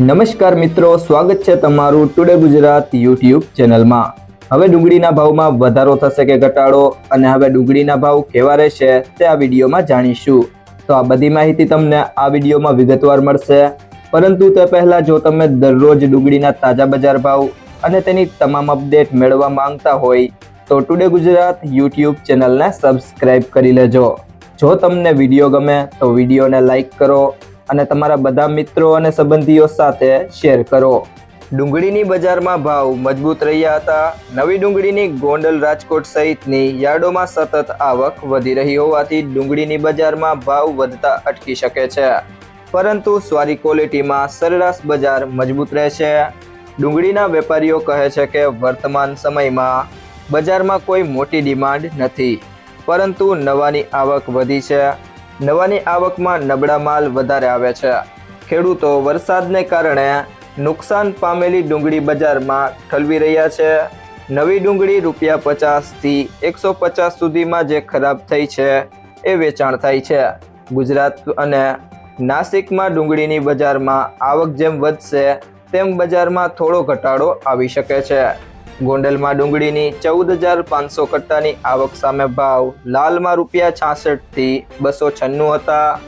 નમસ્કાર મિત્રો, સ્વાગત છે તમારું ટુડે ગુજરાત યુટ્યુબ ચેનલમાં. હવે ડુંગળીના ભાવમાં વધારો થશે કે ઘટાડો અને હવે ડુંગળીના ભાવ કેવા રહેશે તે આ વિડીયોમાં જાણીશું. તો આ બધી માહિતી તમને આ વિડીયોમાં વિગતવાર મળશે. પરંતુ તે પહેલાં જો તમે દરરોજ ડુંગળીના તાજા બજાર ભાવ અને તેની તમામ અપડેટ મેળવવા માંગતા હોય, તો ટુડે ગુજરાત યુટ્યુબ ચેનલને સબસ્ક્રાઈબ કરી લેજો. જો તમને વીડિયો ગમે, તો વિડીયોને લાઇક કરો અને તમારા બધા મિત્રો અને સંબંધીઓ સાથે શેર કરો. ડુંગળીની બજારમાં ભાવ મજબૂત રહ્યા હતા. નવી ડુંગળીની ગોંડલ રાજકોટ સહિતની યાર્ડોમાં સતત આવક વધી રહી હોવાથી ડુંગળીની બજારમાં ભાવ વધતા અટકી શકે છે. પરંતુ સારી ક્વોલિટીમાં સરેરાશ બજાર મજબૂત રહેશે. ડુંગળીના વેપારીઓ કહે છે કે વર્તમાન સમયમાં બજારમાં કોઈ મોટી ડિમાન્ડ નથી, પરંતુ નવાની આવક વધી છે. નવાની આવકમાં નબળા માલ વધારે આવે છે. ખેડૂતો વરસાદને કારણે નુકસાન પામેલી ડુંગળી બજારમાં ઠલવી રહ્યા છે. નવી ડુંગળી રૂપિયા પચાસથી એકસો પચાસ સુધીમાં જે ખરાબ થઈ છે એ વેચાણ થાય છે. ગુજરાત અને નાસિકમાં ડુંગળીની બજારમાં આવક જેમ વધશે તેમ બજારમાં થોડો ઘટાડો આવી શકે છે. ગોંડલમાં ડુંગળીની ચૌદ હજાર પાંચસો કટ્ટાની આવક સામે ભાવ. લાલમાં રૂપિયા છાસઠથી બસો છન્નું હતા.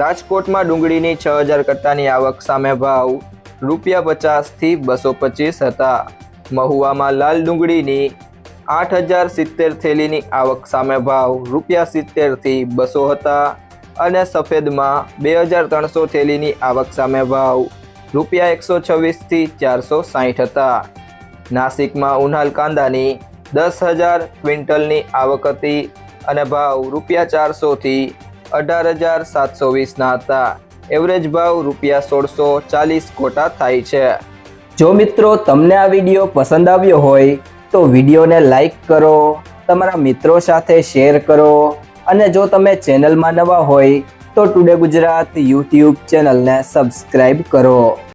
રાજકોટમાં ડુંગળીની છ હજાર કટ્ટાની આવક સામે ભાવ. રૂપિયા પચાસથી બસો પચીસ હતા. મહુવામાં લાલ ડુંગળીની આઠ હજાર સિત્તેર થેલીની આવક સામે ભાવ. રૂપિયા સિત્તેરથી બસો હતા અને સફેદમાં બે હજાર ત્રણસો થેલીની આવક સામે ભાવ. રૂપિયા એકસો છવ્વીસથી ચારસો સાહીઠ હતા. નાસિકમાં ઉનાલ કાંદાની દસ હજાર ક્વિન્ટલની આવક હતી અને ભાવ રૂપિયા ચારસોથી અઢાર હજાર સાતસો વીસના હતા. એવરેજ ભાવ રૂપિયા સોળસો ચાલીસ કોટા થાય છે. જો મિત્રો તમને આ વીડિયો પસંદ આવ્યો હોય, તો વિડીયોને લાઈક કરો, તમારા મિત્રો સાથે શેર કરો અને જો તમે ચેનલમાં નવા હોય, તો ટુડે ગુજરાત યુટ્યુબ ચેનલને સબસ્ક્રાઈબ કરો.